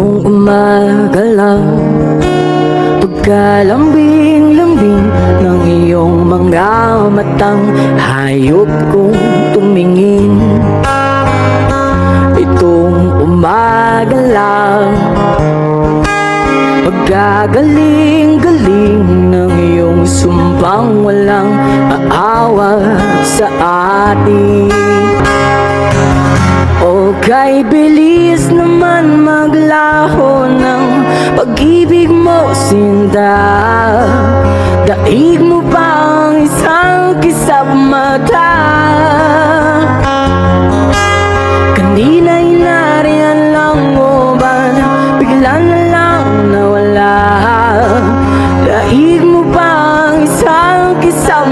Kung umaga lang Pagkalambing-lambing ng iyong mga matang Hayop kong tumingin. Itong umaga lang Pagkagaling-galing ng iyong sumpang walang aawa sa atin Ika'y bilis naman maglaho ng pag-ibig mo sinta Daig mo pa ang isang kisap mata? Kanina'y nariyan mo ba na nawala? Daig mo isang kisap